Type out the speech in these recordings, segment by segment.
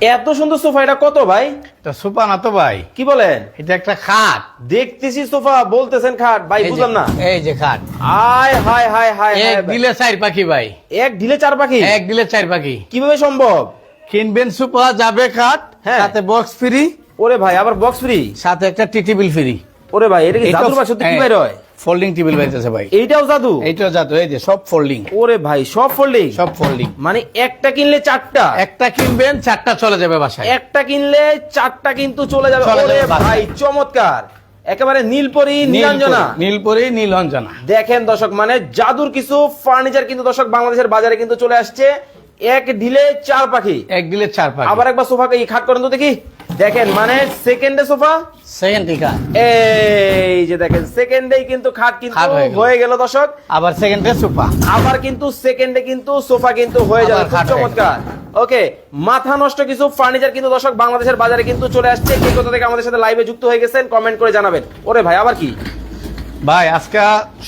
এত সুন্দর সোফা এটা কত ভাই? এটা সোফা না তো ভাই। কি বলেন? এটা একটা খাট। দেখতেছি সোফা বলতেছেন খাট। ভাই বুঝলাম না। এই যে খাট। আয় হায় হায় হায় এক। দিলে চার পাখি ভাই। এক দিলে চার পাখি? এক দিলে চার পাখি। কীভাবে সম্ভব? কিনবেন সোফা যাবে খাট হ্যাঁ। সাথে বক্স ফ্রি ওরে ভাই আবার বক্স ফ্রি সাথে একটা টি টেবিল ফ্রি ওরে ভাই এটা কি জাদুর বাক্স কি বের হয়? ফোল্ডিং টেবিল বাইতেছে ভাই। এইটাও জাদু? এইটা যাতো এই যে সব ফোল্ডিং ওরে ভাই সব ফোল্ডিং সব ফোল্ডিং মানে একটা কিনলে চারটা? একটা কিনবেন চারটা চলে যাবে বাসায়। একটা কিনলে চারটা কিন্তু চলে যাবে। ওরে ভাই চমৎকার। একেবারে নীলপরি নীলাঞ্জনা। নীলপরি নীলঞ্জনা। দেখেন দর্শক মানে জাদুর কিছু ফার্নিচার কিন্তু দর্শক বাংলাদেশের বাজারে কিন্তু চলে আসছে। এক ঢিলে চার পাখি। এক দিলে চার পাখি। আবার একবার সোফা খাট করেন তো দেখি। দেখেন মানে সেকেন্ডে সোফা? সেকেন্ড টিকা এই যে দেখেন সেকেন্ডেই কিন্তু খাট কিন্তু খাট হয়ে গেল। দর্শক। আবার সেকেন্ডে সোফা। আবার কিন্তু সেকেন্ডে কিন্তু সোফা কিন্তু হয়ে যাবে। খাট চমৎকার। ওকে মাথা নষ্ট কিছু ফার্নিচার কিন্তু দর্শক বাংলাদেশের বাজারে কিন্তু চলে আসছে। কে কোথা থেকে আমাদের সাথে লাইভে যুক্ত হয়ে গেছেন কমেন্ট করে জানাবেন। ওরে ভাই আবার কি? ভাই আজকে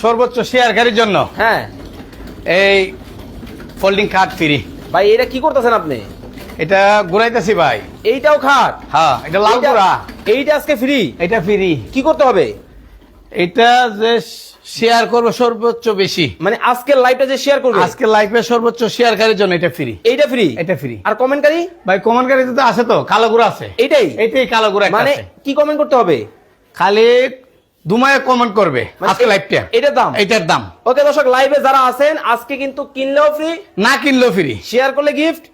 সর্বোচ্চ শেয়ারকারীর জন্য। হ্যাঁ। এই ফোল্ডিং খাট ফ্রি ভাই এটা কি করতেছেন আপনি? এটা ঘুরাইতেছি ভাই। এইটাও খাট? হ্যাঁ এটা লাল গুড়া এইটা আজকে ফ্রি এটা ফ্রি কি করতে হবে? এটা যে শেয়ার করব সর্বোচ্চ বেশি। মানে আজকের লাইভটা যে শেয়ার করবে? আজকে লাইফে সর্বোচ্চ শেয়ারকারীর জন্য এটা ফ্রি এইটা ফ্রি এটা ফ্রি আর কমেন্টকারী ভাই কমেন্টকারীতে তো আছে তো কালো গুড়া আছে। এইটাই? এইটাই কালো গুড়া মানে কি কমেন্ট করতে হবে? খালি দুমায় কমেন্ট করবে মানে আজকে লাইভটা এটার দাম? এইটার দাম। ওকে দর্শক লাইভে যারা আছেন আজকে কিন্তু কিনলেও ফ্রি না কিনলেও ফ্রি শেয়ার করলে গিফট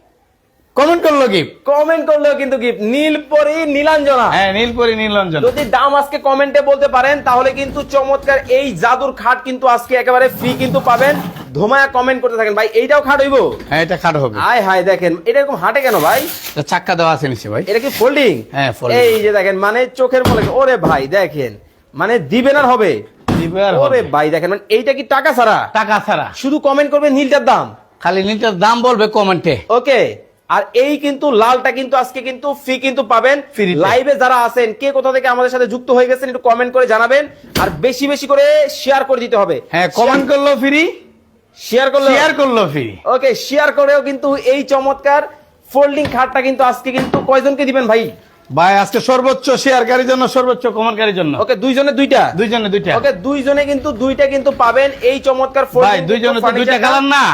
কমেন্ট করল কি কমেন্ট করলেও কিন্তু গিফট নীলপরি নীলাঞ্জনা। হ্যাঁ নীলপরি নীলরঞ্জন যদি দাম আজকে কমেন্টে বলতে পারেন তাহলে কিন্তু চমৎকার এই জাদুর খাট কিন্তু আজকে একেবারে ফ্রি কিন্তু পাবেন। ধোমায়া কমেন্ট করতে থাকেন। ভাই এইটাও খাট হইব? হ্যাঁ এটা খাটো হবে। আয় হায় দেখেন এটা এরকম হাটে কেন ভাই? চাক্কা দেওয়া আছে নিচে ভাই। এটা কি ফোল্ডিং হ্যাঁ, folding। এই যে দেখেন মানে চোখের মনে ওরে ভাই দেখেন মানে দিবেন আর হবে। ওরে। ভাই দেখেন মানে এইটা কি টাকা ছাড়া? টাকা ছাড়া। শুধু কমেন্ট করবে নীলটার দাম? খালি নীলটার দাম বলবে কমেন্টে ওকে আর এই কিন্তু লালটা কিন্তু আজকে কিন্তু ফ্রি কিন্তু পাবেন। লাইভে যারা আছেন কে কোথা থেকে আমাদের সাথে যুক্ত হয়ে গেছেন একটু কমেন্ট করে জানাবেন। আর বেশি বেশি করে শেয়ার করে দিতে হবে। হ্যাঁ কমেন্ট করল ফ্রি শেয়ার করল। শেয়ার করল ফ্রি ওকে শেয়ার করেও কিন্তু এই চমৎকার ফোল্ডিং খাটটা কিন্তু আজকে কিন্তু কয়জনকে দিবেন ভাই? ভাই আজকে সর্বোচ্চ শেয়ারকারীর জন্য সর্বোচ্চ কমেন্টকারীর জন্য। ওকে দুইজনে দুইটা? দুইজনে দুইটা। ওকে দুইজনে কিন্তু দুইটা কিন্তু পাবেন এই চমৎকার ভাই দুইজনে তো দুইটা। কালার না।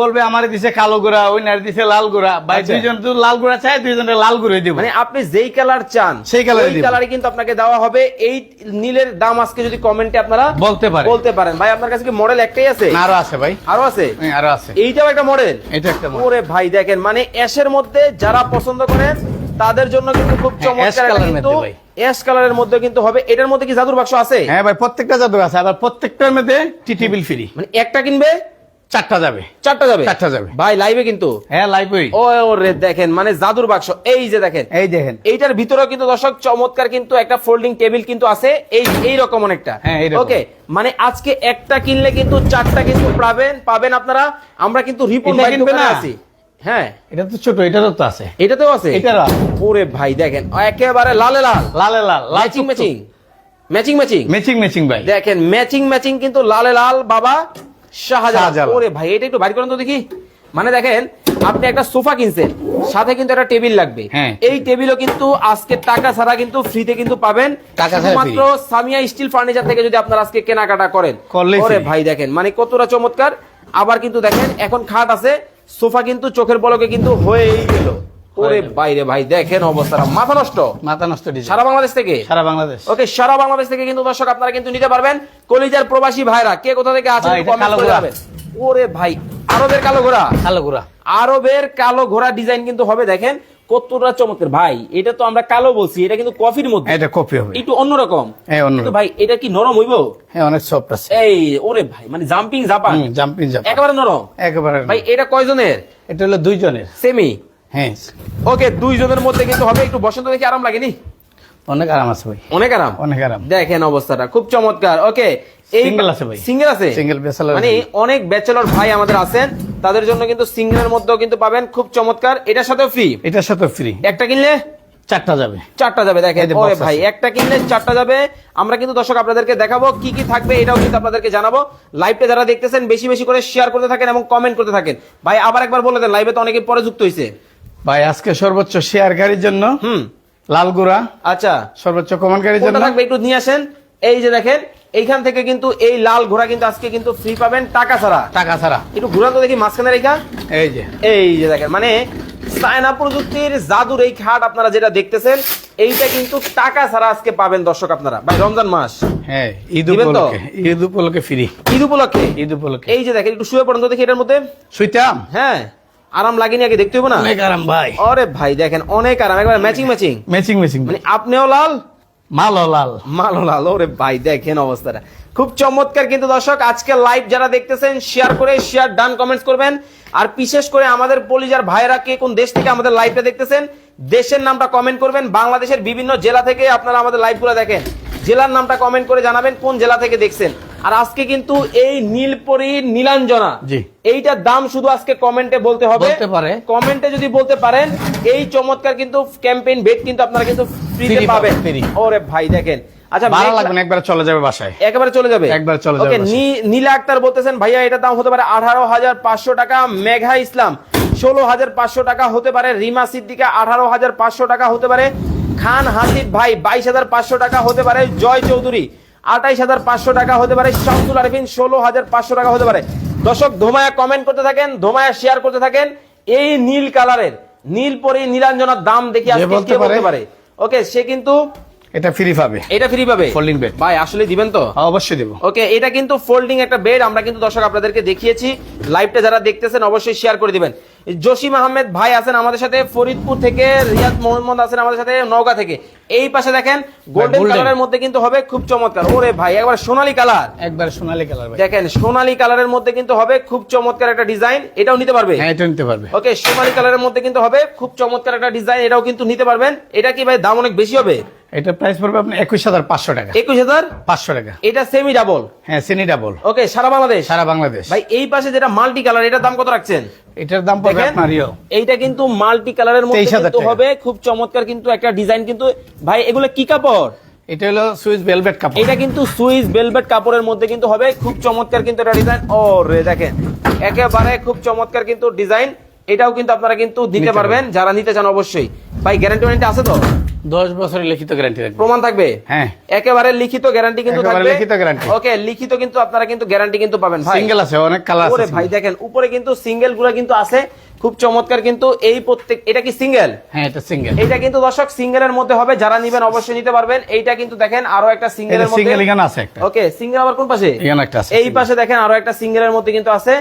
বলবে আমার দিছে কালো গুড়া ওই নার দিছে লাল গুড়া। ভাই আচ্ছা। দুইজন তো লাল গুড়া চাই দুইজনে লাল গুড়াই দিব। মানে আপনি যেই কালার চান সেই colour-ই ওই দিব। কালারে কিন্তু আপনাকে দেওয়া হবে। এই নীলের দাম আজকে যদি কমেন্টে আপনারা বলতে পারে বলতে পারেন। ভাই আপনার কাছে কি মডেল একটাই আছে? আরও আছে ভাই। আরও আছে? হ্যাঁ, আরও আছে। এইটাও একটা মডেল এটা একটা model। ওরে ভাই দেখেন মানে অ্যাশের মধ্যে যারা পছন্দ করেন তাদের জন্য কিন্তু খুব হ্যাঁ, চমৎকার কিন্তু অ্যাশ কালারের মধ্যে কিন্তু হবে। এটার মধ্যে কি জাদুর বাক্স আছে? হ্যাঁ ভাই প্রত্যেকটা জাদু আছে। আবার প্রত্যেকটার মধ্যে টি টেবিল ফ্রি মানে একটা কিনবে চারটা যাবে। চারটা যাবে? চারটা যাবে। ভাই লাইভে কিন্তু। হ্যাঁ লাইভ ও রে দেখেন মানে জাদুর বাক্স। এই যে দেখেন। এই দেখেন। এইটার ভিতরেও কিন্তু দর্শক চমৎকার কিন্তু একটা ফোল্ডিং টেবিল কিন্তু আছে। এই এই রকম অনেকটা। হ্যাঁ, ওকে মানে আজকে একটা কিনলে কিন্তু চারটা কিন্তু পাবেন পাবেন আপনারা। আমরা কিন্তু রিপোর্ট এটা ভাই কিনবে না? আছি। হ্যাঁ। এটা তো ছোট এটারও তো আছে। এটাতেও আছে? এটারও ওরে ভাই দেখেন একেবারে লালে লাল। লালে লাল matching matching. Matching matching. Matching matching ভাই। দেখেন ম্যাচিং ম্যাচিং কিন্তু লালে লাল বাবা। শাহজালাল। ওরে ভাই এটা একটু বাইর করেন তো দেখি। মানে দেখেন আপনি একটা সোফা কিনছেন সাথে কিন্তু একটা টেবিল লাগবে। হ্যাঁ। এই টেবিলও কিন্তু আজকে টাকা ছাড়া কিন্তু ফ্রিতে কিন্তু পাবেন। মাত্র সামিয়া স্টিল ফার্নিচার থেকে যদি আপনারা আজকে কেনাকাটা করেন। ওরে ভাই দেখেন মানে কতটা চমৎকার। আবার কিন্তু দেখেন এখন খাট আছে। সোফা কিন্তু চোখের পলকে কিন্তু হয়েই গেল। ওরে বাইরে ভাই দেখেন অবস্থাটা। মাথা নষ্ট? মাথা নষ্ট সারা বাংলাদেশ থেকে? সারা বাংলাদেশ। ওকে সারা বাংলাদেশ থেকে কিন্তু দর্শক আপনারা কিন্তু নিতে পারবেন। কলিজার প্রবাসী ভাইরা কে কোথা থেকে আছেন কমেন্ট করে যাবেন। ওরে ভাই আরবের কালো ঘোড়া? কালো ঘোড়া। আরবের কালো ঘোড়া ডিজাইন কিন্তু হবে দেখেন। কতটা চমৎকার। ভাই এটা তো আমরা কালো বলছি এটা কিন্তু কফির মধ্যে। এটা কফি হবে। একটু অন্যরকম। হ্যাঁ, অন্যরকম। ভাই এটা কি নরম হইব? হ্যাঁ অনেক সফট আছে। এই ওরে ভাই মানে জাম্পিং জাপান। Jumping Japan. একেবারে নরম। একেবারে ভাই এটা কয়জনের? এটা হলো দুইজনের। সেমি হ্যাঁ। ওকে দুইজনের মধ্যে কিন্তু হবে একটু বসন্ত দেখি আরাম লাগেনি? অনেক আরাম আছে ভাই। অনেক আরাম? অনেক আরাম। দেখেন অবস্থাটা খুব চমৎকার। ওকে Single আছে ভাই। সিঙ্গেল আছে? Single bachelor মানে অনেক ব্যাচেলর ভাই আমাদের আছেন তাদের জন্য কিন্তু সিঙ্গেলের মধ্যেও কিন্তু পাবেন খুব চমৎকার। এটার সাথে ফ্রি এটার সাথে ফ্রি একটা কিনলে? চারটা যাবে। চারটা যাবে দেখেন। ওরে ভাই একটা কিনলে চারটা যাবে। আমরা কিন্তু দর্শক আপনাদেরকে দেখাবো কি কি থাকবে এটাও কিন্তু আপনাদেরকে জানাব। লাইভে যারা দেখতেছেন বেশি বেশি করে শেয়ার করতে থাকেন এবং কমেন্ট করতে থাকেন। ভাই আবার একবার বলে দেন লাইভে তো অনেকে পরে যুক্ত হয়েছে ভাই আজকে সর্বোচ্চ শেয়ারকারীর জন্য হুম। লালগুড়া আচ্ছা। সর্বোচ্চ জন্য। থাকবে একটু নিয়ে আসেন। এই যে দেখেন এইখান থেকে কিন্তু এই লাল ঘোড়া কিন্তু আজকে কিন্তু ফ্রি পাবেন টাকা ছাড়া। টাকা ছাড়া। একটু ঘুরান তো দেখি মাঝখানে রেখা এই যে। এই যে দেখেন মানে চায়না প্রযুক্তির জাদুর এই খাট আপনারা যেটা দেখতেছেন এইটা কিন্তু টাকা ছাড়া আজকে পাবেন দর্শক আপনারা। ভাই রমজান মাস। হ্যাঁ ঈদ? উপলক্ষে। ঈদ উপলক্ষে ফ্রি ঈদ উপলক্ষে? ঈদ উপলক্ষে। এই যে দেখেন একটু শুয়ে পড়েন তো দেখি এটার মধ্যে। শুইতাম? হ্যাঁ। আরাম লাগেনি আগে দেখতে হবে না? অনেক আরাম ভাই। আরে ভাই দেখেন অনেক আরাম একবার ম্যাচিং ম্যাচিং ম্যাচিং ম্যাচিং মানে আপনিও লাল? মালো লাল। মালো লাল ওরে ভাই দেখেন অবস্থাটা। খুব চমৎকার কিন্তু দর্শক আজকে লাইভ যারা দেখতেছেন শেয়ার করে শেয়ার ডান কমেন্টস করবেন। আর বিশেষ করে আমাদের পলিজার ভাইরা কে কোন দেশ থেকে আমাদের লাইভটা দেখতেছেন দেশের নামটা কমেন্ট করবেন। বাংলাদেশের বিভিন্ন জেলা থেকে আপনারা আমাদের লাইভগুলো দেখেন। জেলার নামটা কমেন্ট করে জানাবেন কোন জেলা থেকে দেখছেন। আর আজকে কিন্তু এই নীলপরি নীলাঞ্জনা জি। এইটার দাম শুধু আজকে কমেন্টে বলতে হবে। বলতে পারে। কমেন্টে যদি বলতে পারেন এই চমৎকার কিন্তু ক্যাম্পেইন বেড কিন্তু আপনারা কিন্তু ফ্রিতে পাবেন। ওরে ভাই দেখেন। আচ্ছা ভালো লাগবে না একবার চলে যাবে বাসায়। একেবারে চলে যাবে? একবার চলে যাবে ওকে নীলা আক্তার বলতেছেন ভাইয়া এটার দাম হতে পারে আঠারো হাজার পাঁচশো টাকা মেঘা ইসলাম। ষোলো হাজার পাঁচশো টাকা হতে পারে রিমা সিদ্দিকা আঠারো হাজার পাঁচশো টাকা হতে পারে। খান হাসিব ভাই বাইশ হাজার পাঁচশো টাকা হতে পারে জয় চৌধুরী। আঠাইশ হাজার পাঁচশো টাকা হতে পারে। শামসুল আরিফিন ষোলো হাজার পাঁচশো টাকা হতে পারে। দর্শক ধোমায়া কমেন্ট করতে থাকেন ধোমায়া শেয়ার করতে থাকেন। এই নীল কালারের নীল পরি নীলাঞ্জনার দাম দেখি আজকে বলতে কে বলতে পারে। ওকে সে কিন্তু এটা ফ্রি পাবে। এটা ফ্রি পাবে? Folding bed। ভাই আসলে দিবেন তো? হ্যাঁ, অবশ্যই দেবো। ওকে এটা কিন্তু ফোল্ডিং একটা বেড আমরা কিন্তু দর্শক আপনাদেরকে দেখিয়েছি। লাইভটা যারা দেখতেছেন অবশ্যই শেয়ার করে দিবেন। জসিম আহমেদ ভাই আছেন আমাদের সাথে ফরিদপুর থেকে রিয়াদ মোহাম্মদ আছেন আমাদের সাথে নওগাঁ থেকে। এই পাশে দেখেন গোল্ডেন। কালারের মধ্যে কিন্তু হবে খুব চমৎকার। ওরে ভাই একবার সোনালী কালার একবার সোনালী কালার দেখেন সোনালী কালারের মধ্যে কিন্তু হবে খুব চমৎকার একটা ডিজাইন এটাও নিতে পারবে? হ্যাঁ এটা নিতে পারবে। ওকে সোনালী কালারের মধ্যে কিন্তু হবে খুব চমৎকার একটা ডিজাইন এটাও কিন্তু নিতে পারবেন। এটা কি ভাই দাম অনেক বেশি হবে? এটা প্রাইস পড়বে আপনার একুশ হাজার পাঁচশো টাকা। একুশ হাজার? পাঁচশো টাকা। এটা সেমি ডাবল হ্যাঁ সিনি ডাবল ওকে সারা বাংলাদেশ? সারা বাংলাদেশ। ভাই এই পাশে যেটা মাল্টি কালার এটার দাম কত রাখছেন? এটার দাম পড়বে আপনার এইটা কিন্তু মাল্টি কালারের মধ্যে কিন্তু হবে খুব চমৎকার কিন্তু একটা ডিজাইন কিন্তু। ভাই এগুলো কি কাপড়? এটা হলো সুইস ভেলভেট কাপড়। এটা কিন্তু সুইস ভেলভেট কাপড়ের মধ্যে কিন্তু হবে খুব চমৎকার কিন্তু এটা ডিজাইন ও রে দেখেন একেবারে খুব চমৎকার কিন্তু ডিজাইন এটাও কিন্তু আপনারা কিন্তু দিতে পারবেন যারা নিতে চান অবশ্যই। ভাই গ্যারান্টি ওয়ারেন্টি আছে তো? দশ বছরের লিখিত গ্যারান্টি থাকবে। প্রমাণ থাকবে? হ্যাঁ। একেবারে লিখিত গ্যারান্টি কিন্তু থাকবে? লিখিত guarantee। ওকে লিখিত কিন্তু আপনারা কিন্তু গ্যারান্টি কিন্তু পাবেন। ভাই সিঙ্গেল আছে অনেক কালার আছে। ভাই দেখেন উপরে কিন্তু সিঙ্গেলগুলো কিন্তু আছে। খুব চমৎকার কিন্তু এই প্রত্যেক এটা কি সিঙ্গেল হ্যাঁ এটা সিঙ্গেল এটা কিন্তু দর্শক সিঙ্গেলের মধ্যে হবে যারা নিবেন অবশ্যই নিতে পারবেন। এইটা কিন্তু দেখেন আরও একটা সিঙ্গেলের মধ্যে সিঙ্গেল এখানে আছে একটা। ওকে সিঙ্গেল আবার কোন পাশে? এখানে একটা আছে। এই পাশে দেখেন আরও একটা সিঙ্গেলের মধ্যে কিন্তু আছে।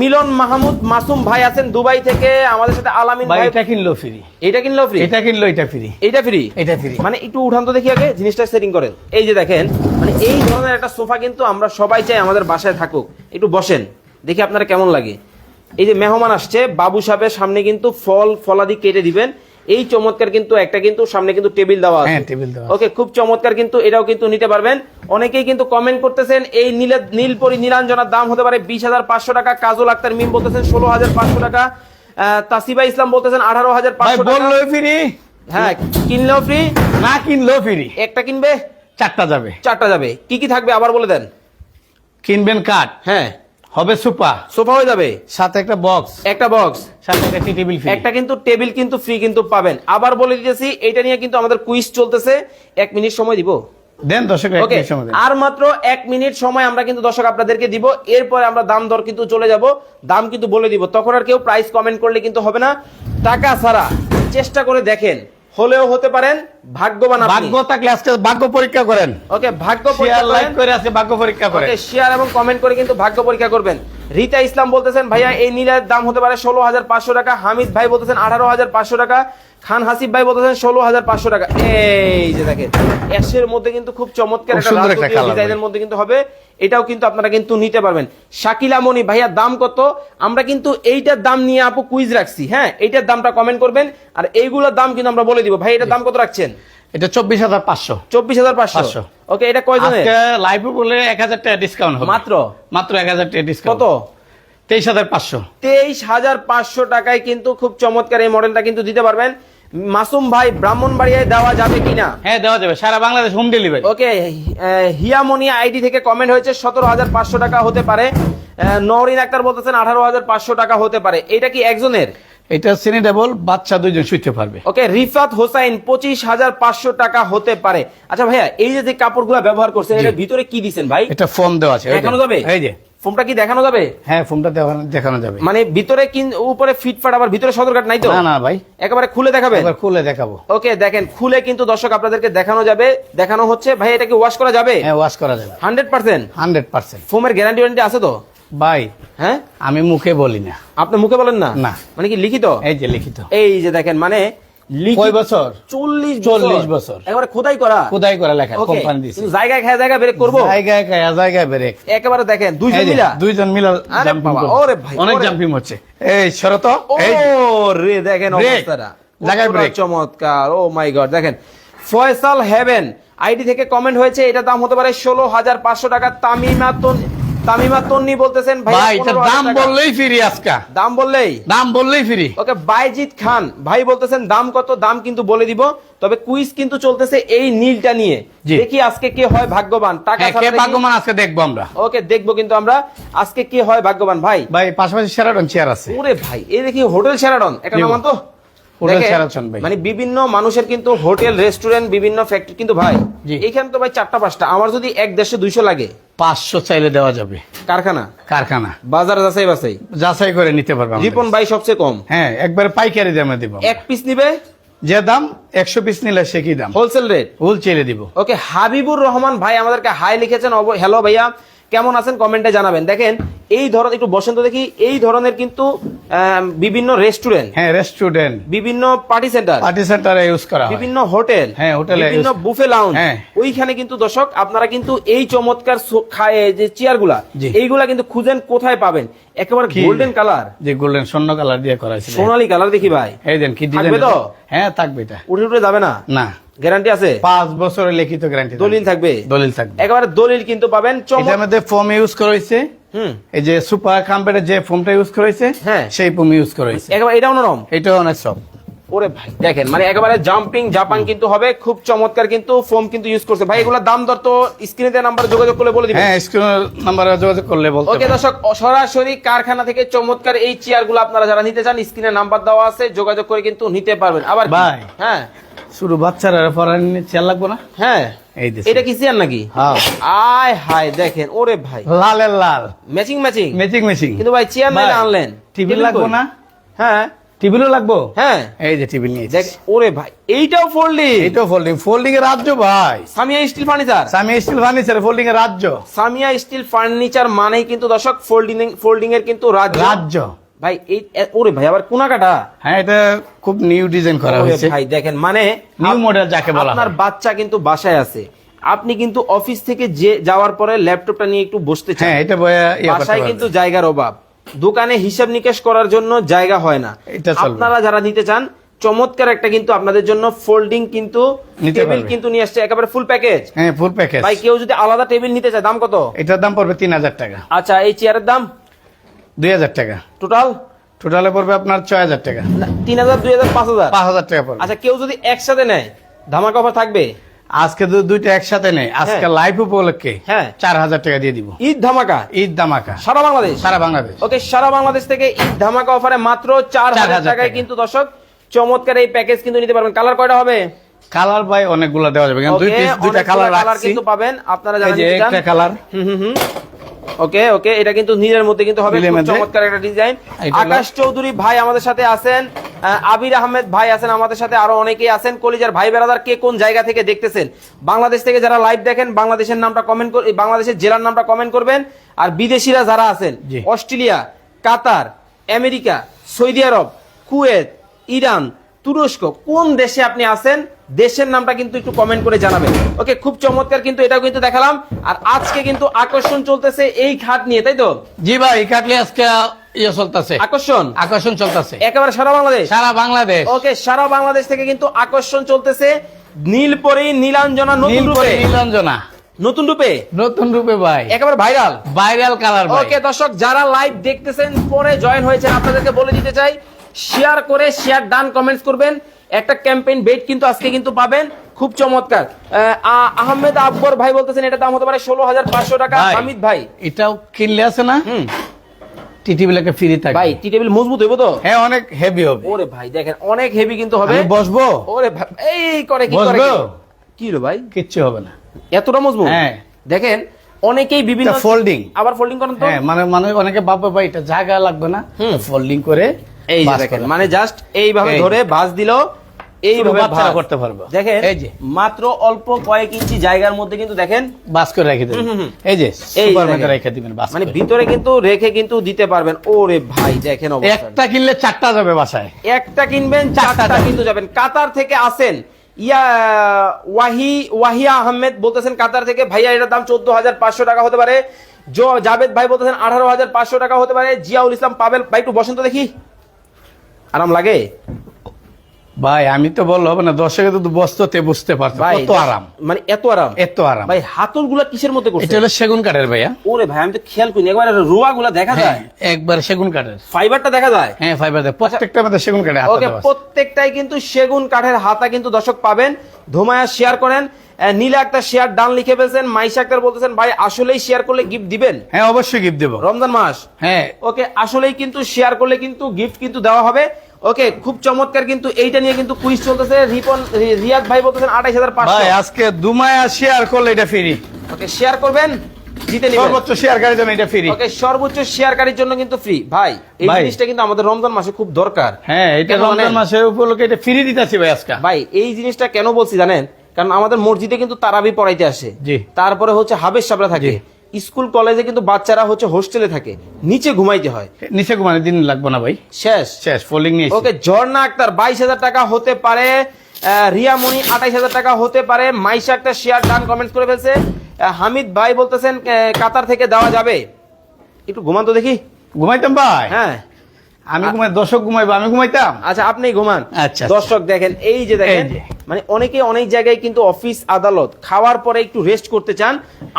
মিলন মাহমুদ মাসুম ভাই আছেন দুবাই থেকে আমাদের সাথে আলামিন ভাই এটা কিনলো ফ্রি। এটা কিনলো ফ্রি? এটা কিনলো এটা ফ্রি। এটা ফ্রি? এটা ফ্রি। মানে একটু উঠান তো দেখি আগে জিনিসটা সেটিং করেন। এই যে দেখেন মানে এই ধরনের একটা সোফা কিন্তু আমরা সবাই চাই আমাদের বাসায় থাকুক। একটু বসেন দেখি আপনারা কেমন লাগে। এই যে মেহমান আসছে বাবু সাহেবের সামনে কিন্তু ফল ফলাদি কেটে দিবেন। এই চমৎকার কিন্তু একটা কিন্তু সামনে কিন্তু টেবিল দেওয়া আছে। হ্যাঁ, টেবিল দেওয়া ওকে খুব চমৎকার কিন্তু এটাও কিন্তু নিতে পারবেন। অনেকেই কিন্তু কমেন্ট করতেছেন এই নীলে নীলপরি নীলাঞ্জনার দাম হতে পারে বিশ হাজার পাঁচশো টাকা কাজল আক্তার মিম বলতেছেন ষোলো হাজার পাঁচশো টাকা তাসিবা ইসলাম বলতেছেন আঠারো হাজার ভাই পাঁচশো ফ্রি হ্যাঁ কিনলেও ফ্রি না কিনলো ফ্রি একটা কিনবে? চারটা যাবে। চারটা যাবে। কি কি থাকবে আবার বলে দেন। কিনবেন কাঠ। হ্যাঁ। হবে সুপা। সোফা হয়ে যাবে। সাথে একটা বক্স একটা বক্স সাথে একটা টেবিল ফ্রি একটা কিন্তু টেবিল কিন্তু ফ্রি কিন্তু পাবেন। আবার বলে দিতেছি এটা নিয়ে কিন্তু আমাদের কুইজ চলতেছে। এক মিনিট সময় দিব। দেন দর্শক ওকে আর মাত্র এক মিনিট সময় আমরা কিন্তু দর্শক আপনাদেরকে দিব। এরপরে আমরা দাম দর কিন্তু চলে যাব। দাম কিন্তু বলে দিব। তখন আর কেউ প্রাইস কমেন্ট করলে কিন্তু হবে না। টাকা ছাড়া। চেষ্টা করে দেখেন। হলেও হতে পারেন ভাগ্যবান ভাগ্য থাকলে আজকে ভাগ্য পরীক্ষা করেন। ওকে ভাগ্য শেয়ার পরীক্ষা লাইক করে আছে ভাগ্য পরীক্ষা করে ওকে শেয়ার এবং কমেন্ট করে কিন্তু ভাগ্য পরীক্ষা করবেন। রিতা ইসলাম বলতেছেন ভাইয়া এই নীলের দাম হতে পারে ষোলো হাজার পাঁচশো টাকা। হামিদ ভাই বলতেছেন আঠারো হাজার পাঁচশো টাকা। খান হাসিব ভাই বলতেছেন ষোলো হাজার পাঁচশো টাকা। এই যে দেখেন অ্যাশের মধ্যে কিন্তু খুব চমৎকার একটা ডিজাইনের মধ্যে কিন্তু হবে। এটাও কিন্তু আপনারা কিন্তু নিতে পারবেন। শাকিলা মনি ভাইয়া দাম কত? আমরা কিন্তু এইটার দাম নিয়ে আপু কুইজ রাখছি হ্যাঁ? এইটার দামটা কমেন্ট করবেন। আর এইগুলোর দাম কিন্তু আমরা বলে দিব। ভাই এটার দাম কত রাখছেন? এটা চব্বিশ হাজার পাঁচশো। চব্বিশ হাজার পাঁচশো। ওকে এটা কয়জনের লাইভে বলে এক হাজার টাকা ডিসকাউন্ট হবে। মাত্র? মাত্র এক হাজার টাকা ডিসকাউন্ট কত? তেইশ হাজার পাঁচশো। তেইশ হাজার পাঁচশো টাকায় কিন্তু খুব চমৎকার এই মডেলটা কিন্তু দিতে পারবেন। মাসুম ভাই ব্রাহ্মণবাড়িয়ায় দেওয়া যাবে কিনা? হ্যাঁ দেওয়া যাবে। সারা Bangladesh home delivery okay Hiyamoni ID থেকে কমেন্ট হয়েছে সতেরো হাজার পাঁচশো টাকা হতে পারে। আহ, নওরিন আক্তার বলতেছেন আঠারো হাজার পাঁচশো টাকা হতে পারে। এটা কি একজনের? এটা সিনি ডাবল বাচ্চা দুইজন শুইতে পারবে। ওকে রিফাত হোসাইন পঁচিশ হাজার পাঁচশো টাকা হতে পারে। আচ্ছা ভাইয়া এই যে কাপড়গুলো ব্যবহার করছেন এটার ভিতরে কি দিছেন ভাই? এটা ফোন দেওয়া আছে দেখানো যাবে? এই যে। ফোনটা কি দেখানো যাবে? হ্যাঁ ফোনটা দেখানো যাবে। মানে ভিতরে কিন উপরে ফিটফাট আবার ভিতরে সদরঘাট নাই তো? না না ভাই। একেবারে খুলে দেখাবেন? এবার খুলে দেখাবো। ওকে দেখেন খুলে কিন্তু দর্শক আপনাদেরকে দেখানো যাবে। দেখানো হচ্ছে ভাই এটা কি ওয়াশ করা যাবে? হ্যাঁ ওয়াশ করা যাবে। Hundred percent? Hundred percent. ফোমের গ্যারান্টি ওয়ারেন্টি আছে তো? ভাই হ্যাঁ? আমি মুখে বলি না। আপনি মুখে বলেন না? না। মানে কি লিখিত? এই যে লিখিত। এই যে দেখেন মানে কয় বছর? চল্লিশ 40 বছর। একেবারে খোদাই করা। খোদাই করে লেখা কোম্পানি দিছে। কিন্তু জায়গায় জায়গা বের করব? জায়গায় গায়ে জায়গায় ব্রেক একেবারে দেখেন দুইজন এই যে, মিলা। দুইজন মিলা আরে jumping বাবা, করছে। ওরে ভাই, অনেক জাম্পিং হচ্ছে। এই শরত ও এই রে দেখেন. অবস্থাটা। চমৎকার ও মাই গড দেখেন। ফয়সাল হেভেন আইডি থেকে কমেন্ট হয়েছে এটা দাম হতে পারে ষোলো হাজার পাঁচশো টাকা তামিমা তন তামিমা তন্নি বলতেছেন ভাই দাম বললেই ফ্রি আজকা। দাম বললেই? দাম বললেই ফ্রি। ওকে বাইজিৎ খান ভাই বলতেছেন দাম কত? দাম কিন্তু বলে দিব। তবে কুইজ কিন্তু চলতেছে এই নীলটা নিয়ে। দেখি আজকে কে হয় ভাগ্যবান। টাকা হ্যাঁ কে ভাগ্যমান আজকে দেখব আমরা। ওকে দেখব কিন্তু আমরা। আজকে কে হয় ভাগ্যবান ভাই? ভাই পাশাপাশি সেরাটন চেয়ার আছে। ওরে ভাই এই দেখি হোটেল সেরাডন একটা জি। নামান তো। মানে বিভিন্ন মানুষের কিন্তু হোটেল রেস্টুরেন্ট বিভিন্ন ফ্যাক্টরি কিন্তু ভাই। জি। এইখানে তো ভাই চারটা পাঁচটা। আমার যদি এক দেড়শো দুইশো লাগে পাঁচশো চাইলে দেওয়া যাবে। কারখানা? কারখানা। বাজার যাচাই বাছাই? যাচাই করে নিতে পারবে রিপন ভাই সবচেয়ে কম? হ্যাঁ একবারে পাইকারি দামে দিব। এক পিস নিবে? যে দাম একশো পিস নিলে সে কি দাম? হোলসেল রেট হোলসেলে দিব। ওকে হাবিবুর রহমান ভাই আমাদেরকে হাই লিখেছেন। হ্যালো ভাইয়া কেমন আছেন? কমেন্টে জানাবেন। দেখেন এই ধরনের একটু বসেন তো দেখি এই ধরনের কিন্তু বিভিন্ন রেস্টুরেন্ট হ্যাঁ রেস্টুরেন্ট বিভিন্ন পার্টি সেন্টার পার্টি সেন্টারে ইউজ করা বিভিন্ন হোটেল হ্যাঁ, হোটেলে বিভিন্ন বুফে লাউঞ্জ হ্যাঁ। ওইখানে কিন্তু দর্শক আপনারা কিন্তু এই চমৎকার খায় যে চেয়ারগুলা এইগুলা কিন্তু খুঁজেন কোথায় পাবেন। একেবারে গোল্ডেন কালার যে গোল্ডেন স্বর্ণ কালার দিয়ে করা হয়েছিল সোনালী কালার দেখি ভাই। এই দেন কি ডিজাইন তো? হ্যাঁ থাকবে এটা। উঠে উঠে যাবে না? না। গ্যারান্টি আছে? পাঁচ বছরের লিখিত গ্যারান্টি দলিল থাকবে। দলিল থাকবে। একেবারে দলিল কিন্তু পাবেন। এটার মধ্যে ফোম ইউজ করা হয়েছে। এই যে সুপার কাম্পের যে ফোমটা ইউজ করেছে হ্যাঁ। সেই ফোম ইউজ করেছে। এটা একেবারে এটাও নরম? এটা অনেক সব ওরে ভাই দেখেন মানে একেবারে জাম্পিং জাপান কিন্তু হবে খুব চমৎকার কিন্তু ফোম কিন্তু ইউজ করছে। ভাই এগুলোর দাম দর তো স্ক্রিনে নাম্বার যোগাযোগ করলে বলে দিবেন। হ্যাঁ নাম্বারে যোগাযোগ করলে বলতে ওকে দর্শক সরাসরি কারখানা থেকে চমৎকার এই চেয়ারগুলো আপনারা যারা নিতে চান স্ক্রিনে নাম্বার দেওয়া আছে যোগাযোগ করে কিন্তু নিতে পারবেন। আবার ভাই। হ্যাঁ। শুধু বাচ্চারা পড়ার চেয়ার লাগবো না? হ্যাঁ। এটা কি চেয়ার নাকি? হ্যাঁ। আয় হায় দেখেন ওরে ভাই। লালের লাল। ম্যাচিং ম্যাচিং ম্যাচিং ম্যাচিং কিন্তু ভাই চেয়ার ভাই, আনলেন। টিভি লাগবো না? হ্যাঁ। লাগবো? হ্যাঁ। এই যে নিয়ে দেখ ওরে ভাই এইটাও ফোল্ডিং এটাও ফোল্ডিং ফোল্ডিং এর রাজ্য ভাই। Samia steel furniture Sami steel furniture folding এর রাজ্য। সামিয়া স্টিল ফার্নিচার মানেই কিন্তু দর্শক ফোল্ডিং ফোল্ডিং এর কিন্তু রাজ্য। রাজ্য। ভাই এই ওরে ভাই আবার কোনা কাটা হ্যাঁ এটা খুব নিউ ডিজাইন করা হয়েছে। ভাই দেখেন মানে নিউ মডেল যাকে বলা আপনার বাচ্চা কিন্তু বাসায় আছে। আপনি কিন্তু অফিস থেকে যে যাওয়ার পরে ল্যাপটপটা নিয়ে একটু বসতে চান। হ্যাঁ এটা ইয়ে বাসায় কিন্তু জায়গার অভাব। দোকানে হিসাব নিকাশ করার জন্য জায়গা হয় না। আপনারা যারা নিতে চান চমৎকার একটা কিন্তু আপনাদের জন্য ফোল্ডিং কিন্তু টেবিল কিন্তু নিয়ে আসছে একেবারে ফুল প্যাকেজ হ্যাঁ ফুল প্যাকেজ ভাই কেউ যদি আলাদা টেবিল নিতে চায় দাম কত? এটার দাম পড়বে তিন হাজার টাকা। আচ্ছা এই চেয়ারের দাম? দুই হাজার টাকা। টোটাল টোটালে পড়বে আপনার ছয় হাজার টাকা। তিন হাজার দুই হাজার পাঁচ হাজার। পাঁচ হাজার টাকা পড়বে। আচ্ছা কেউ যদি একসাথে নেয় ধামাকা অফার থাকবে? আজকে তো দুইটা একসাথে নেই। আজকে লাইভ উপলক্ষে হ্যাঁ। চার হাজার টাকা দিয়ে দিব। ঈদ ধামাকা? ঈদ ধামাকা। সারা বাংলাদেশ? সারা বাংলাদেশ। ওকে সারা বাংলাদেশ থেকে ঈদ ধামাকা অফারে মাত্র চার হাজার 4,000 টাকায় কিন্তু দর্শক চমৎকার এই প্যাকেজ কিন্তু নিতে পারবেন। কালার কয়টা হবে? কালার ভাই অনেকগুলো দেওয়া যাবে। কিন্তু দুই পিস দুইটা কালার রাখছি। কিন্তু পাবেন। আপনারা জানেন যে একটা কালার হুম হুম। ওকে ওকে এটা কিন্তু নীলের মধ্যে কিন্তু হবে। চমৎকার একটা ডিজাইন আকাশ চৌধুরী ভাই আমাদের সাথে আছেন। আবির আহমেদ ভাই আছেন আমাদের সাথে আরও অনেকেই আছেন। কলিজার ভাই বেরাদার কে কোন জায়গা থেকে দেখতেছেন? বাংলাদেশ থেকে যারা লাইভ দেখেন বাংলাদেশের নামটা কমেন্ট বাংলাদেশের জেলার নামটা কমেন্ট করবেন। আর বিদেশিরা যারা আছেন অস্ট্রেলিয়া কাতার আমেরিকা সৌদি আরব কুয়েত ইরান তুরস্ক কোন দেশে আপনি আছেন? দেশের নামটা কিন্তু একটু কমেন্ট করে জানাবেন। ওকে খুব চমৎকার কিন্তু এটাও কিন্তু দেখালাম। আর আজকে কিন্তু আকর্ষণ চলতেছে এই খাট নিয়ে তাই তো? জি ভাই আজকে ইয়ে চলতেছে। আকর্ষণ? আকর্ষণ চলতেছে। একেবারে সারা বাংলাদেশ? সারা বাংলাদেশ। ওকে সারা বাংলাদেশ থেকে কিন্তু আকর্ষণ চলতেছে নীলপরি নীলাঞ্জনা নতুন রূপে। নীলাঞ্জনা। নতুন রূপে? নতুন রূপে ভাই। একেবারে ভাইরাল ভাইরাল কালার ওকে দর্শক যারা লাইভ দেখতেছেন পরে জয়েন হয়েছেন আপনাদেরকে বলে দিতে চাই শেয়ার করে শেয়ার ডান কমেন্টস করবেন। একটা ক্যাম্পেইন বেট কিন্তু আজকে কিন্তু পাবেন। খুব চমৎকার। আহমেদ আকবর ভাই বলতেছেন এটা দাম হতে পারে ষোলো হাজার পাঁচশো টাকা। হামিদ ভাই। এটাও কিনলে আছে না? একটা ফ্রি থাকবে। ভাই টি টেবিল মজবুত হইব তো? হ্যাঁ অনেক হেভি হবে। ওরে ভাই দেখেন অনেক হেভি কিন্তু হবে। বসবো? ওরে ভাই এই করে কি করে কি? রে ভাই? কিচ্ছু হবে না। এতটা মজবুত? হ্যাঁ। দেখেন অনেকেই বিভিন্ন folding। আবার ফোল্ডিং করেন তো? হ্যাঁ মানে মানে অনেকে ভাববে ভাই এটা জায়গা লাগবে না। ফোল্ডিং করে এই যে দেখেন মানে জাস্ট এইভাবে ধরে ভাঁজ দিল এইভাবে বাচ্চারা করতে পারবে। দেখেন এই যে। মাত্র অল্প কয়েক ইঞ্চি জায়গার মধ্যে কিন্তু দেখেন বাস করে রেখে দেবেন। এই যে এই সুপার দেখেন। রেখে দিবেন বাস মানে ভিতরে কিন্তু রেখে কিন্তু দিতে পারবেন। ওরে ভাই দেখেন অবস্থা। একটা কিনলে চারটা যাবে বাসায়। একটা কিনবেন চারটা কিন্তু যাবেন। কাতার থেকে আসেন। ইয়া ওয়াহি ওয়াহিয়া আহমেদ বলতেছেন কাতার থেকে ভাইয়া এটার দাম চোদ্দ হাজার পাঁচশো টাকা হতে পারে। জো জাভেদ ভাই বলতেছেন আঠারো হাজার পাঁচশো টাকা হতে পারে। জিয়াউল ইসলাম পাবেল ভাই একটু বসন্ত দেখি। আরাম লাগে? ভাই আমি তো বলল হবে না দর্শকে তো বস্তুতে বুঝতে পারতো কত আরাম। মানে এত আরাম। এত আরাম। ভাই হাতলগুলা কিসের মধ্যে করছে? এটা হলো সেগুন কাঠের ভাইয়া। ওরে ভাই আমি তো খেয়াল করিনি। একবার রোয়া গুলা দেখা হ্যাঁ যায়? একবার সেগুন কাঠের। ফাইবারটা দেখা যায়? হ্যাঁ ফাইবার প্রত্যেকটা আমাদের সেগুন কাঠের হাতে ওকে প্রত্যেকটাই কিন্তু সেগুন কাঠের হাতা কিন্তু দর্শক পাবেন। ধুমায়া শেয়ার করেন। নীলা একটা শেয়ার ডান লিখে ফেলছেন। মাইশা আক্তার বলতেছেন ভাই আসলেই শেয়ার করলে গিফট দিবেন? হ্যাঁ অবশ্যই গিফট দেবো। রমজান মাস। হ্যাঁ। ওকে আসলেই কিন্তু শেয়ার করলে কিন্তু গিফট কিন্তু দেওয়া হবে। ওকে খুব চমৎকার কিন্তু এইটা নিয়ে কিন্তু কুইজ চলতেছে। রিপন রিয়াদ ভাই বলতেছেন আঠাইশ হাজার পাঁচশো। ভাই আজকে দুমায়া শেয়ার করলে এটা ফ্রি ওকে শেয়ার করবেন জিতে নেবেন। সর্বোচ্চ শেয়ার কারের জন্য এটা ফ্রি ওকে সর্বোচ্চ শেয়ারকারীর জন্য কিন্তু ফ্রি ভাই এই জিনিসটা কিন্তু আমাদের রমজান মাসে খুব দরকার। হ্যাঁ এটা রমজান? মাসের উপলক্ষে এটা ফ্রি দিতেছি ভাই আজকে। ভাই এই জিনিসটা কেন বলছি জানেন? কারণ আমাদের মসজিদে কিন্তু তারাবি পড়াইতে আসে। জি। তারপরে হচ্ছে হাবেশ সাবরা থাকে। স্কুল কলেজে কিন্তু বাচ্চারা হচ্ছে হোস্টেলে থাকে। নিচে ঘুমাইতে হয়। নিচে ঘুমানোর দিন লাগবে না ভাই। শেষ। শেষ ফোল্ডিং নিয়ে ওকে ঝর্ণা আক্তার বাইশ হাজার টাকা হতে পারে। রিয়ামণি রিয়া মনি আঠাইশ হাজার টাকা হতে পারে। মাইশা একটা শেয়ার ডান কমেন্ট করে ফেলছে। হামিদ ভাই বলতেছেন কাতার থেকে দেওয়া যাবে। একটু ঘুমান তো দেখি। ঘুমাইতাম ভাই। হ্যাঁ। আমি ঘুমাই দর্শক ঘুমাইবো আমি ঘুমাইতাম? আচ্ছা আপনি ঘুমান। আচ্ছা। দর্শক দেখেন এই যে দেখেন মানে অনেকে অনেক জায়গায় কিন্তু অফিস আদালত খাওয়ার পরে একটু রেস্ট করতে চান।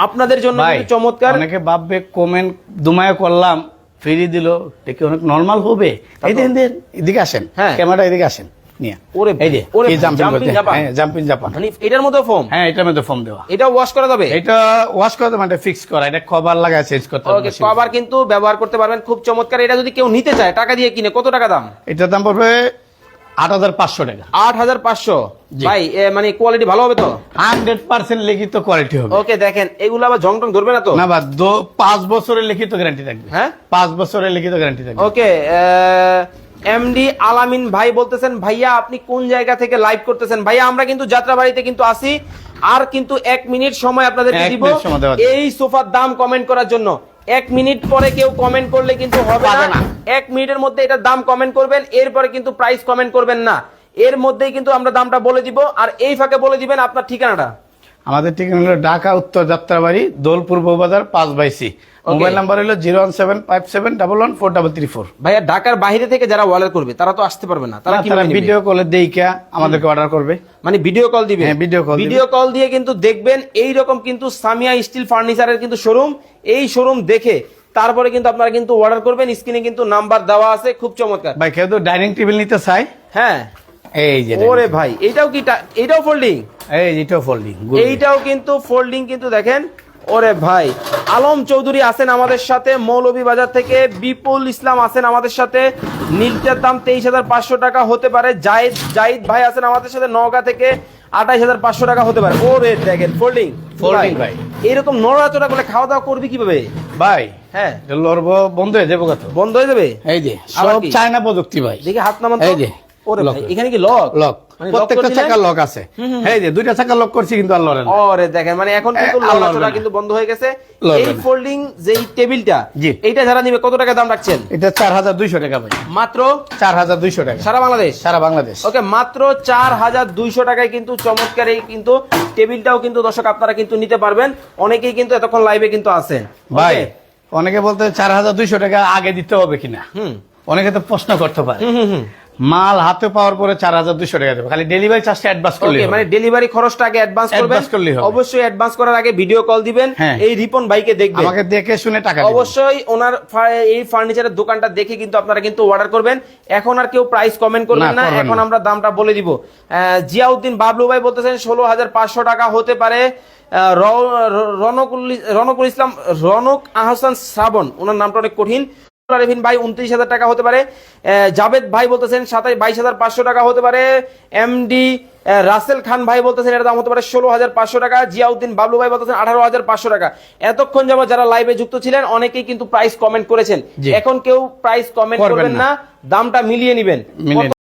আপনাদের জন্য চমৎকার। অনেকে ভাববে কমেন্ট দুমায় করলাম ফিরিয়ে দিল এটা কি অনেক নর্মাল হবে। এই দেন এদিকে আসেন হ্যাঁ। ক্যামেরা এদিকে আসেন। নিয়ে। ওরে এই যে ওরে জাম্পিং জাপান। হ্যাঁ জাম্পিং জাপান মানে এটার মধ্যে ফোম হ্যাঁ এটার মধ্যে ফর্ম দেওয়া। এটা ওয়াশ করা যাবে? এটা ওয়াশ করতে মানে ফিক্স করা। এটা কভার লাগায় চেঞ্জ করতে হবে ওকে কভার কিন্তু ব্যবহার করতে পারবেন। খুব চমৎকার। এটা যদি কেউ নিতে চায় টাকা দিয়ে কিনে কত টাকা দাম? এটার দাম পড়বে আট হাজার পাঁচশো টাকা। আট হাজার পাঁচশো? ভাই মানে কোয়ালিটি ভালো হবে তো? হান্ড্রেড পার্সেন্ট লিখিত কোয়ালিটি হবে। ওকে দেখেন এগুলো আবার জং টং ধরবে না তো? না বা পাঁচ বছরের লিখিত গ্যারান্টি থাকবে। হ্যাঁ? পাঁচ বছরের লিখিত গ্যারান্টি থাকবে। ওকে এমডি আলামিন ভাই বলতেছেন ভাইয়া আপনি কোন জায়গা থেকে লাইভ করতেছেন? ভাইয়া আমরা কিন্তু যাত্রাবাড়িতে কিন্তু আসি। আর কিন্তু এক মিনিট সময় আপনাদেরকে দিব। এই সোফার দাম কমেন্ট করার জন্য। এক মিনিট পরে কেউ কমেন্ট করলে কিন্তু হবে না। না। এক মিনিটের মধ্যে এটার দাম কমেন্ট করবেন এরপরে কিন্তু প্রাইস কমেন্ট করবেন না। এর মধ্যেই কিন্তু আমরা দামটা বলে দিব। আর এই ফাঁকে বলে দিবেন আপনার ঠিকানাটা। আমাদের ঠিকানা হলো ঢাকা উত্তর যাত্রাবাড়ি দোলপুর বাজার পাঁচ বাই সি। মোবাইল নাম্বার হলো zero one seven five seven double one four double three four. ভাইয়া ঢাকার বাইরে থেকে যারা অর্ডার করবে তারা তো আসতে পারবে না। তারা তারা ভিডিও কলে দেইকা আমাদেরকে অর্ডার করবে। মানে ভিডিও কল দিবে। হ্যাঁ, call দিবে। ভিডিও কল দিয়ে কিন্তু দেখবেন এই রকম কিন্তু সামিয়া স্টিল ফার্নিচারের কিন্তু শোরুম এই শোরুম দেখে তারপরে কিন্তু আপনারা কিন্তু অর্ডার করবেন। স্ক্রিনে কিন্তু নাম্বার দেওয়া আছে খুব চমৎকার। ভাই কেউ তো ডাইনিং টেবিল নিতে চাই হ্যাঁ। এই যে ওরে ভাই এটাও কি এটাও ফোল্ডিং এই যেটাও ফোল্ডিং এইটাও কিন্তু ফোল্ডিং কিন্তু দেখেন। ওরে ভাই আলম চৌধুরী আছেন আমাদের সাথে মৌলভীবাজার থেকে বিপুল ইসলাম আছেন আমাদের সাথে। নীলটার দাম তেইশ হাজার পাঁচশো টাকা হতে পারে। জাহিদ জাহিদ ভাই আছেন আমাদের সাথে নওগাঁ থেকে আঠাইশ হাজার পাঁচশো টাকা হতে পারে। ওরে দেখেন ফোল্ডিং Folding ভাই। এরকম নড়াচড়া করে খাওয়া দাওয়া করবি কীভাবে? ভাই হ্যাঁ। লড়ব বন্ধ হয়ে যাব বন্ধ হয়ে যাবে? এই যে সব চায়না প্রযুক্তি ভাই। দেখি হাত নামান এই যে, ওরে ভাই, এখানে কি লক লক মানে প্রত্যেকটা চাকার লক আছে। এই যে দুইটা চাকা লক করছি কিন্তু আর লড়ে না। ওরে দেখেন মানে এখন কিন্তু এ, আর লড়বে নড়াচড়া না। কিন্তু বন্ধ হয়ে গেছে। এই ফোল্ডিং যেই টেবিলটা এইটা যারা নিবে কত টাকা দাম রাখছেন? এটা চার হাজার দুইশো টাকা ভাই। মাত্র চার হাজার দুইশো টাকা। সারা বাংলাদেশ? সারা বাংলাদেশ। ওকে মাত্র চার হাজার দুইশো টাকায় কিন্তু চমৎকার এই কিন্তু টেবিলটাও কিন্তু দর্শক আপনারা কিন্তু নিতে পারবেন। অনেকেই কিন্তু এতক্ষণ লাইভে কিন্তু আছেন। ভাই অনেকে বলতে চার হাজার দুইশো টাকা আগে দিতে হবে কিনা? হুম। অনেকে তো প্রশ্ন করতে পারে। হুম, হুম হুম। মাল হাতে পাওয়ার পরে চার হাজার দুইশো টাকা দেবে। খালি ডেলিভারি চার্জটা অ্যাডভান্স করলে মানে ডেলিভারি খরচটা আগে অ্যাডভান্স করবেন। করলেই হবে। অবশ্যই অ্যাডভান্স করার আগে ভিডিও কল দিবেন। হ্যাঁ। এই রিপন ভাইকে দেখবেন। আমাকে দেখে শুনে টাকা দিবেন। অবশ্যই ওনার এই ফার্নিচারের দোকানটা দেখে কিন্তু আপনারা কিন্তু অর্ডার করবেন। এখন আর কেউ প্রাইস কমেন্ট করবেন না, এখন আমরা দামটা বলে দিব। জিয়াউদ্দিন বাবলু ভাই বলতেছেন ষোলো হাজার পাঁচশো টাকা হতে পারে। রনকুল রনকুল ইসলাম রনক আহসান শ্রাবণ ওনার নামটা অনেক কঠিন। আরিফিন ভাই উনত্রিশ হাজার টাকা হতে পারে। জাবেদ ভাই বলতেছেন সাতাশ বাইশ হাজার পাঁচশো টাকা হতে পারে। এমডি রাসেল খান ভাই বলতেছেন এটা দাম হতে পারে ষোলো হাজার পাঁচশো টাকা। জিয়াউদ্দিন বাবলু ভাই বলতেছেন আঠারো হাজার পাঁচশো টাকা। এতক্ষণ যাব যারা লাইভে যুক্ত ছিলেন অনেকেই কিন্তু প্রাইস কমেন্ট করেছেন। এখন কেউ প্রাইস কমেন্ট করবেন না। দামটা মিলিয়ে নিবেন।